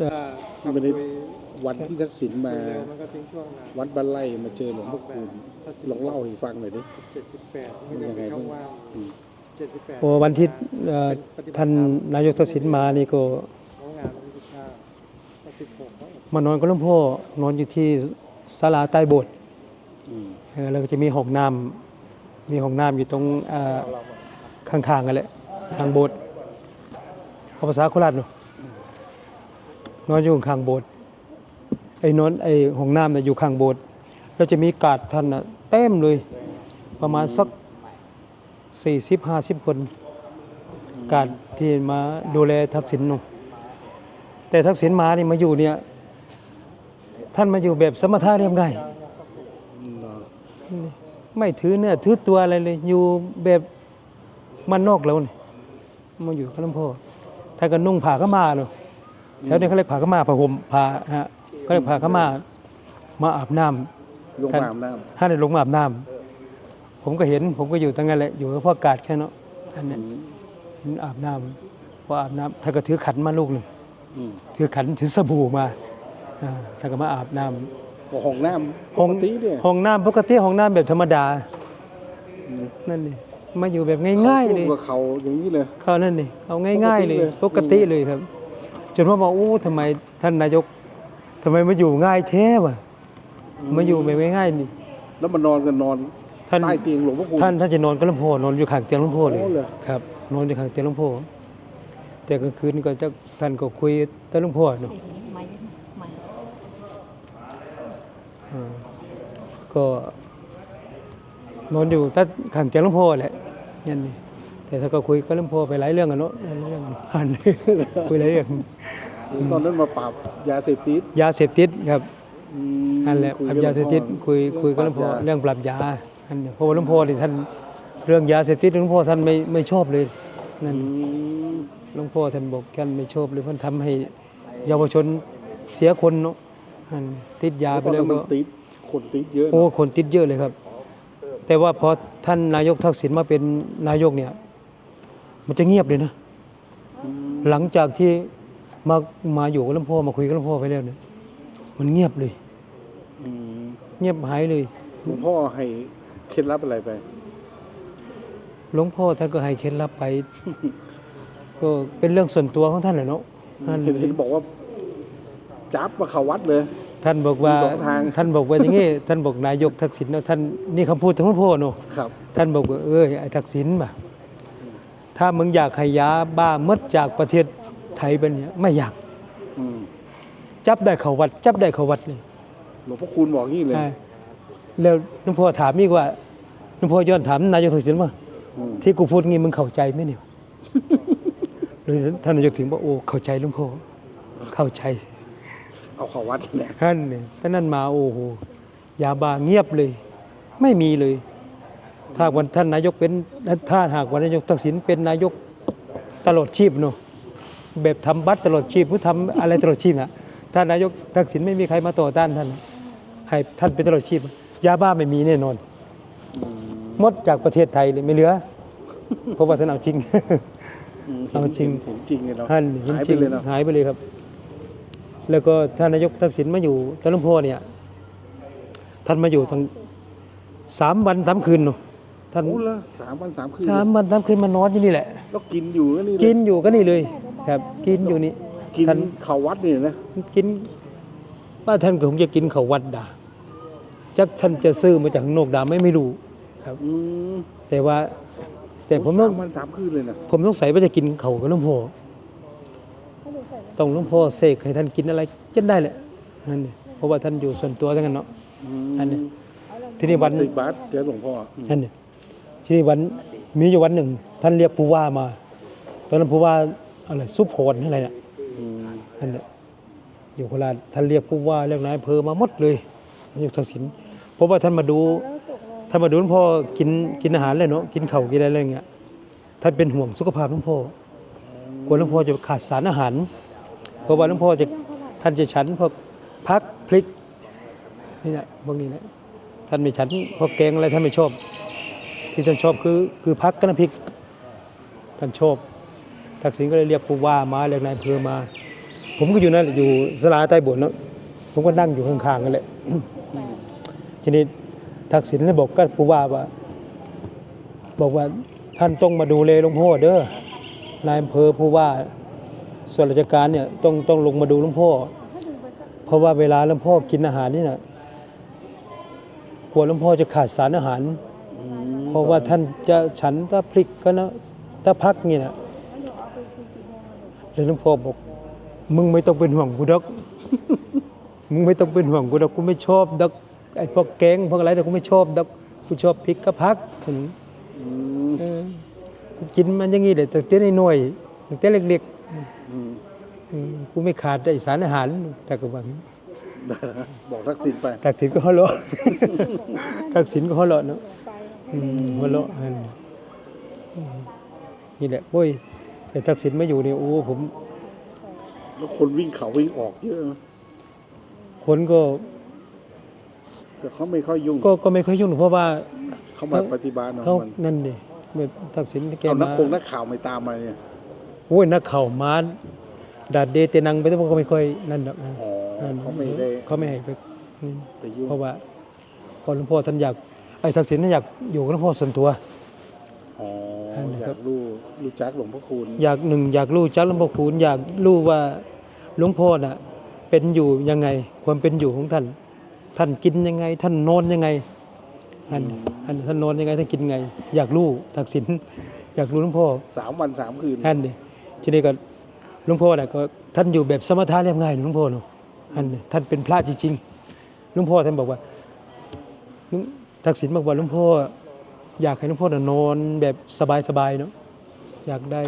เอ่อที่ไม่ได้วันที่ทักษิณมาเร็วมันก็ทิ้งช่วงนานวัดบ้านไร่มาเจอหลวงพ่อคูณลองเล่าให้ฟังหน่อยดิเจ็ดสิบแปดมันยังไงช่องบ้างว่างอืมเจ็ดสิบแปดโอ้วันที่เอ่อท่านนายกทักษิณมานี่ก็ของงานวันที่สิบห้าวันที่สิบหกก็มานอนกับหลวงพ่อนอนอยู่ที่ศาลาใต้โบสถ์อืมเออแล้วก็จะมีห้องน้ำมีห้องน้ำอยู่ตรงเอ่อข้างๆกันแหละทางโบสถ์เขาภาษาโคราชเนาะ นอนอยู่ข้างโบสถ์ไอ้นอนไอ้ห้องน้ำน่ะอยู่ข้างโบสถ์แล้วจะมีกาดท่านน่ะเต็มเลย ประมาณสัก40 50 คน กาดที่มาดูแลทักษิณเนาะแต่ทักษิณมานี่มาอยู่เนี่ยท่านมาอยู่แบบสมถะเรียบง่าย ไม่ถือเนื้อถือตัวอะไรเลย อยู่แบบมันนอกแล้วนี่มาอยู่กับหลวงพ่อถ้านก็นุ่งผ้าขาวมาเนาะ แถวนี้เขาเรียกผ้าขาวมาผ้าห่มผ้าฮะเขาเรียกผ้าขาวมามาอาบน้ำลงมาอาบน้ถ้าได้ลงมาอาบน้ำผมก็เห็น ผมก็อยู่ตั้งนั้นแหละอยู่กับพ่อกาดแค่เนาะอันำเนี้อืยมเห็นอาบน้ำพออาบน้ำถ้าก็ถือขันมาลูกหนึ่งอืมถือขันถือสบู่มาอ่าถ้าก็มาอาบน้ำก็ห้องน้ำห้องปกติเนี่ยห้องน้ำปกติห้องน้ำแบบธรรมดาอืมนั่นนี่มาอยู่แบบง่ายๆเลยขส้มกับเขาอย่างนี้เลยเขานั่นนี่เอาง่าย ๆ เลยปปกกติติเลยเลยครับ จนว่าบอกอู้ทำไมท่านนายกทำไมมาอยู่ง่ายแท้วะมาอยู่แบบง่ายๆนี่แล้วมันนอนกันนอนท่านใต้เตียงหลวงพ่อคูณท่านท่านจะนอนกับหลวงพ่อนอนอยู่ข้างเตียงหลวงพ่อเลยโอ้เหรอครับนอนอยู่ข้างเตียงหลวงพ่อแต่กลางคืนก็จะท่านก็คุยแต่หลวงพ่อเนาะไม่ไม่อ่าก็นอนอยู่ถ้าข้างเตียงหลวงพ่อแหละนั่นนี่แต่ถ้าก็คุยกับหลวงพ่อไปหลายเรื่องกันเนาะหลายเรื่องผ่านคุยหลายเรื่อง ตอนนั้นมาปราบยาเสพติดยาเสพติดครับอืมนั่นแหละคุครับกับยาเสพติดคุยคุยกับหลวงพ่อเรื่องปรับยาอันนี้เพราะว่าหลวงพ่อที่ท่านเรื่องยาเสพติดหลวงพ่อท่านไม่ไม่ชอบเลยนั่นอืมหลวงพ่อท่านบอกท่านไม่ชอบเลยเพราะทำให้เยาวชนเสียคนเนาะอันติดยาไปแล้วตอนก็นั้นมันติดคนติดเยอะโอ้นะคนติดเยอะเลยครับ แต่ว่าพอท่านนายกทักษิณมาเป็นนายกเนี่ย มันจะเงียบเลยนะอืมหลังจากที่ มามาอยู่กับหลวงพ่อมาคุยกับหลวงพ่อไปแล้วเนี่ยมันเงียบเลย อืมเงียบหายเลย หลวงพ่อให้เคล็ดลับอะไรไป หลวงพ่อท่านก็ให้เคล็ดลับไป ก็เป็นเรื่องส่วนตัวของท่านแหละเนาะท่านเห็นเห็นบอกว่า จับมาเขาวัดเลย ท่านบอกว่ามีสองทาง ท่านบอกว่าอย่างงี้ ท่านบอกนายกทักษิณเนาะท่านนี่คำพูดของหลวงพ่อเนาะ ครับ ท่านบอกว่าเอ้ยไอ้ทักษิณบ่ะถ้ามึงอยากให้ยาบ้าหมดจากประเทศ ไทยเป็นเนี่ยไม่อยาก อืมจับได้เขาวัด จับได้เขาวัดเลยหลวงพ่อคูณบอกงี้เลยอ่าแล้วหลวงพ่อถามอีกว่าหลวงพ่อย้อนถามนายกทักษิณว่าอืมที่กูพูดงี้มึงเข้าใจไหมเนี่ย เลยท่านนายกถึงบอกโอ้เข้าใจหลวงพ่อเข้าใจ เอาเขาวัดแหละท่านเนี่ยท่านนั้นมาโอ้โหยาบาเงียบเลย ไม่มีเลย ถ้าวันท่านนายกเป็นถ้าหากวันนายกทักษิณเป็นนายกตลอดชีพเนาะ แบบทำบัตรตลอดชีพหรือทำอะไรตลอดชีพนะถ้านายกทักษิณไม่มีใครมาต่อต้านท่านให้ท่านเป็นตลอดชีพ ยาบ้าไม่มีแน่นอนอืมหมดจากประเทศไทยเลยไม่เหลือ เพราะว่าท่านเอาจริงอืมเอาจริงเห็นจริงเลยเนาะท่านเห็นหายจริไปงเลยเนาะหายไปเลยครับ แล้วก็ท่านนายกทักษิณมาอยู่ตะลุมพ่อเนี่ย ท่านมาอยู่ทั้งสามวันสามคืนเนาะท่านโอ้ละสามวันสามคืนสามวันสามคืนมานอนที่นี่แหละแล้วกินอยู่ก็นี่เลยกินอยู่ก็นี่เลย ครับ กินอยู่นี่ กินท่าน เขาวัดนี่นะกินว่าท่านก็คงจะกินเขาววัดดาจักท่านจะซื้อมาจากข้างนอกดาไม่ไม่รู้ครับอืมแต่ว่า แต่ผมต้องสามวันสามคืนเลยนะผมต้องใส่ว่าจะกินเขากับหลวงพ่อต้องหลวงพ่อเสกให้ท่านกินอะไรกินได้แหละนั่นนี่เพราะว่าท่านอยู่ส่วนตัวทั้งนั้นเนาะอันนี้ที่นี่วัน ติดบัตรเดี๋ยวหลวงพ่ออืมนั่นนี่ที่นี่วันมีอยู่วันหนึ่ง ท่านเรียกผู้ว่ามา ตอนนั้นผู้ว่า อะไรสุพรอะไรเนี่ยอืมนั่นแหละอยู่โคราชท่านเรียกผู้ว่าเรียกนายอำเภอมาหมดเลยนายกทักษิณเพราะว่าท่านมาดูท่านมาดูหลวงพ่อกินกินอาหารเลยเนาะกินเข่าวกินอะไรอะไรอย่างเงี้ยท่านเป็นห่วงสุขภาพหลวงพ่อกลัวหลวงพ่อจะขาดสารอาหาร เพราะว่าหลวงพ่อจะท่านจะฉันพวกพักพริกนี่แหละพวกนี้แหละท่านไม่ฉันพวกแกงอะไรท่านไม่ชอบ ที่ท่านชอบคือคือพักกับน้ำพริกท่านชอบ ทักษิณก็เลยเรียกผู้ว่ามาเรียกนายอำเภอมา ผมก็อยู่นั่นแหละอยู่สลาใต้โบสถ์เนาะผมก็นั่งอยู่ข้างๆกันแหละทีนี้ทักษิณเลยบอกกับผู้ว่าว่า บอกว่าท่านต้องมาดูแลหลวงพ่อเด้อนายอำเภอผู้ว่าส่วนราชการเนี่ยต้องต้องลงมาดูหลวงพ่อ เพราะว่าเวลาหลวงพ่อกินอาหารนี่นะกลัวหลวงพ่อจะขาดสารอาหาร เพราะว่าท่านจะฉันถ้าพลิกก็นะถ้าพักนี่นะ แล้วหลวงพ่อบอก มึงไม่ต้องเป็นห่วงกูดอก มึงไม่ต้องเป็นห่วงกูดอกกูไม่ชอบดอกไอ้พวกแกงพวกอะไรแต่กูไม่ชอบดอกกูชอบพริกก็พักถึงอืมเออกูกินมันอย่างงี้เลยแต่เต้นน้อยๆตั้งแต่เล็กอืมๆอืมกูไม่ขาดไอ้สารอาหารแต่ก็ว่าบอกทักษิณไปทักษิณก็หัวเราะทักษิณก็หัวเราะเนาะอืมหัวเราะอันอืมนี่แหละโอ้ย แต่ทักษิณไม่อยู่เนี่ยโอ้ผม แล้วคนวิ่งเขาวิ่งออกเยอะคนก็แต่เขาไม่ค่อยยุ่งก็ก็ไม่ค่อยยุ่งหรอกเพราะว่าเขามาปฏิบัติของเขามันนั่นดิแบบทักษิณแกเอานักมาคงนักข่าวไม่ตามมาเนี่ยโอ้ยนักข่าวมาดาดเดเตนังไปแต่ว่าก็ไม่ค่อยนั่นหรอกนะอ๋อนั่นเขาไม่ได้เขาไม่ให้ไปนี่ไปยุ่งเพราะว่าพอหลวงพ่อท่านอยากไอ้ทักษิณท่านอยากอยู่กับหลวงพ่อส่วนตัวอ๋ อนั่นอนะคยารับกรู้รู้จักหลวงพ่อคูณอยากหนึ่งอยากรู้จักหลวงพ่อคูณอยากรู้ว่าหลวงพ่อน่ะเป็นอยู่ยังไง ความเป็นอยู่ของท่าน ท่านกินยังไง ท่านนอนยังไงอันอันท่านนอนยังไงท่านกินยังไง อยากรู้ทักษิณอยากรู้หลวงพ่อสามวันสามคืนอันนี้ทีนี้ก็หลวงพ่อน่ะก็ท่านอยู่แบบสมถะเรียบง่ายหลวงพ่อเนาะอันนี้ท่านเป็นพระจริงๆหลวงพ่อท่านบอกว่าหลวงทักษิณบอกว่าหลวงพ่อ อยากให้หลวงพ่อนอนแบบสบายๆเนาะอยากได้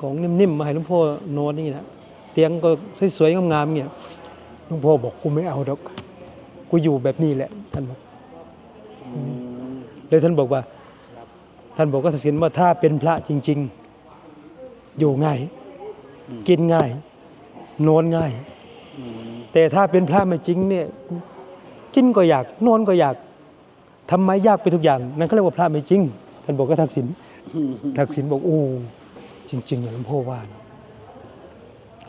ของนิ่มๆมาให้หลวงพ่อนอนนี่นะเตียงก็สวยๆงามๆเงี้ยหลวงพ่อบอกกูไม่เอาดอกกูอยู่แบบนี้แหละท่านบอกเลยท่านบอกว่า ท่านบอกกับทักษิณว่าถ้าเป็นพระจริง ๆ อยู่ง่าย กินง่ายนอนง่าย แต่ถ้าเป็นพระไม่จริงเนี่ย กินก็อยากนอนก็อยาก ทำไมยากไปทุกอย่าง นั่นเขาเรียกว่าพระไม่จริง ท่านบอกกับทักษิณทักษิณบอกโอ้จริงๆหลวงพ่อว่าน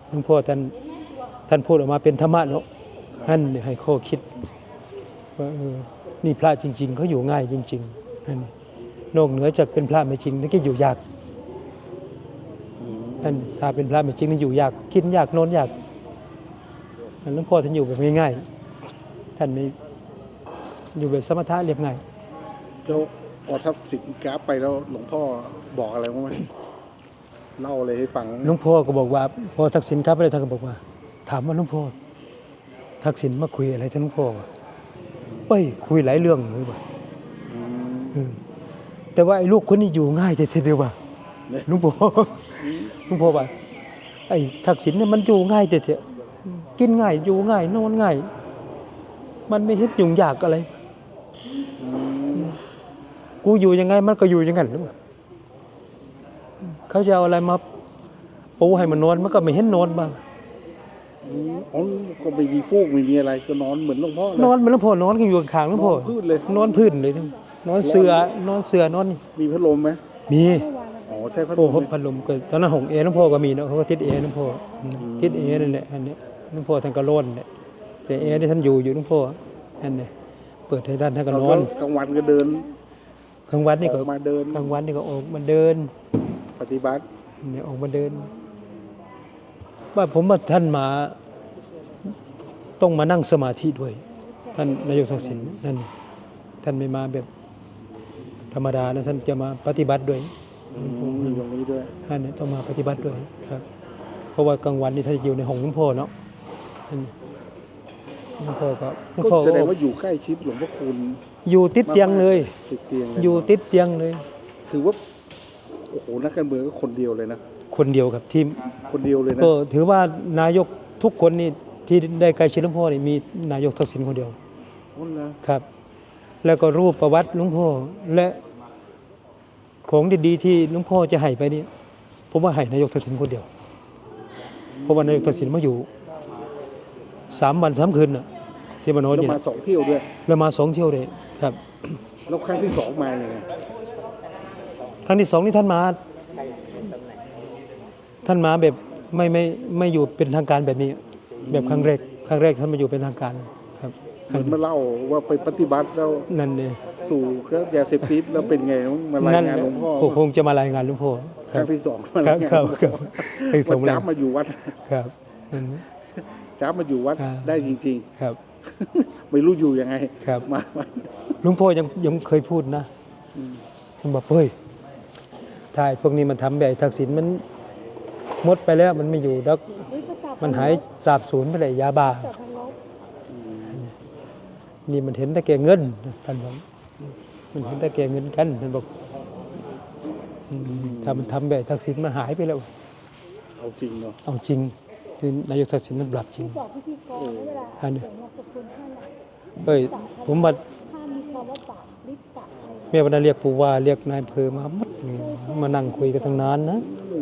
หลวงพ่อท่านท่านพูดออกมาเป็นธรรมะเนาะท่านเนี่ยให้ข้อคิดว่าเออนี่พระจริง ๆเขาอยู่ง่ายจริงๆนั่นนี่นอกเหนือจากเป็นพระไม่จริงนั่นก็อยู่ยากท่านถ้าเป็นพระไม่จริงนี่อยู่ยากกินยากนอนยากหลวงพ่อท่านอยู่แบบง่ายๆท่านไม่ อยู่แบบสมถะเรียบง่ายแล้วพอทักษิณกราฟไปแล้วหลวงพ่อบอกอะไรบ้างไหมเล่าอะไรให้ฟังหลวงพ่อก็บอกว่า พอทักษิณกลับไปเลยท่านก็บอกว่า ถามว่าหลวงพ่อทักษิณมาคุยอะไรท่านหลวงพ่อวะเป้ยคุยหลายเรื่องเลยว่ะอืมเออแต่ว่าไอ้ลูกคนนี้อยู่ง่ายแต่เดียวว่ะเนี่ยหลวงพ่อหลวงพ่อว่าไอ้ทักษิณเนี่ยมันอยู่ง่ายแต่เถอะกินง่ายอยู่ง่ายนอนง่าย มันไม่เฮ็ดยุ่งยากอะไรอืม กูอยู่ยังไงมันก็อยู่อย่างนั้นหรือเปล่าเขาจะเอาอะไรมาปูให้มันนอนมันก็ไม่เห็นนอนบ้างอืมอ๋อก็ไม่มีฟูกไม่มีอะไรก็นอนเหมือนหลวงพ่อเลยนอนเหมันหลวงพ่อนอนกันอยู่ข้างๆหลวงพ่อนอนพื้นเลยนอนพื้นเลยทั้งนอนเสือนอนเสือนอนนี่มีพัดลมไหมมีอ๋อใช่พัดลโอ้มเขาไหมพัดลมก็ตอนนั้นหงเอหลวงพ่อก็มีเนาะเขาก็ติดเอหลวงพ่ออืมอืมติดเอนั่นแหละอันเนี้ยหลวงพ่อท่านก็ร้อนเนี่ยแต่เอที่ท่านอยู่อยู่หลวงพ่ออันเนี้ย เปิดให้ท่านท่านก็นอนแล้วกลางวันก็เดินกลางวันนี่อก็อกมาเดินกลางวันนี่ก็ออกมาเดิน ปฏิบัติเนี่ยออกมาเดิน ว่าผมว่าท่านมา ต้องมานั่งสมาธิด้วย ท่านนายกทักษิณนั่นท่านไม่มาแบบ ธรรมดานะท่านจะมาปฏิบัติด้วยอืมมีตรงนี้ด้วยท่านเนี่ยต้องมาปฏิบัติด้วยครับ เพราะว่ากลางวันนี่ท่านอยู่ในห้องหลวงพ่อเนาะท่าน หลวงพ่อก็หลวงก็พ่อแสดงว่าอยู่ใกล้ชิดหลวงพ่อคูณอยู่ติดเตียงเลย ติดเตียงเลอยู่ติดเตียงเลย ถือว่าโอ้โหนักการเมืองก็คนเดียวเลยนะคนเดียวครับที่คนเดียวเลยนะก็ถือว่านายกทุกคนนี่ที่ได้ใกล้ชิดหลวงพ่อนี่มีนายกทักษิณคนเดียวคนละครับ แล้วก็รูปประวัติหลวงพ่อและของดีๆที่หลวงพ่อจะให้ไปนี่ผมว่าให้นายกทักษิณคนเดียวเพราะว่านายกทักษิณมาอยู่สามวันสามคืนน่ะ ที่มานอนแล้วนี่มานะสองเที่ยวด้วยแล้วมาสองเที่ยวเลยครับแล้วครั้งที่สองมาอย่างไงครั้งที่สองนี่ท่านมา ท่านมาแบบไม่ไม่ไม่อยู่เป็นทางการแบบนี้ แบบครั้งแรกครั้งแรกท่านมาอยู่เป็นทางการครับคมัรั้งนมาเล่าว่าไปปฏิบัติแล้วนั่นเนี่ยสู่ก็ยาเสพติดแล้วเป็นไงมารายนั่นงานหลวงพ่อผมคงจะมารายงานหลวงพ่อคครัรั้บงที่สองครับครับครับครั้งที่สองว่าจ้าบมาอยู่วัดครับนั่น จ้าบมาอยู่วัดอ่า ได้จริง ครับๆ ไม่รู้อยู่ยังไงครับ มามาหลวงพ่อยังยังเคยพูดนะอืมท่านบอกเฮ้ยถ้าไอ้พวกนี้มันทำแบบไอ้ทักษิณมันหมดไปแล้วมันไม่อยู่แล้วมันหายสาบสูญไปเลยยาบ้าอืมนี่มันเห็นแต่แก่เงินท่านบอกมันเห็นแต่แก่เงินกันท่านบอกอืมถ้ามันทำแบบทักษิณมันหายไปแล้ว เอาจริงเนาะเอาจริง คือนายกทักษิณนั้นปรับจริง บอกพิธีกรเวลาอันนี้เขียนนามสกุลท่านอะเอ้ย ผมมาถ้ามีคำว่าปะลิปปะอะไรแม่วันนั้นเรียกผู้ว่าเรียกนายอำเภอมาหมดนี่มานั่งคุยกันตั้งนานนะ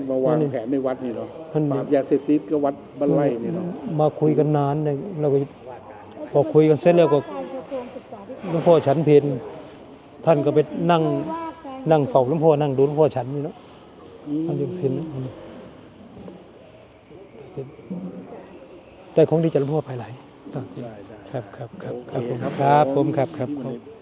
มาวางนั่นนี่แผนในวัดนี่เนาะนั่นนี่ปราบยาเสพติดก็วัดบ้านไร่นี่เนาะมาคุยกันนานเลยเราก็พอคุยกันเสร็จแล้วก็การกระทรวงศึกษาธิหลกาวร งพ่อฉันเพนท่านก็ไปนั่งว่าการนั่งเฝ้าหลวงพ่อนั่งดูหลวงพ่อฉันนี่เนาะอืมท่านยังสิ้น แต่ของดีจะหลวงพ่อไปไหลต่อได้ได้ครับครับครับโอครับเคผมครับครับผผมมครับครับครับ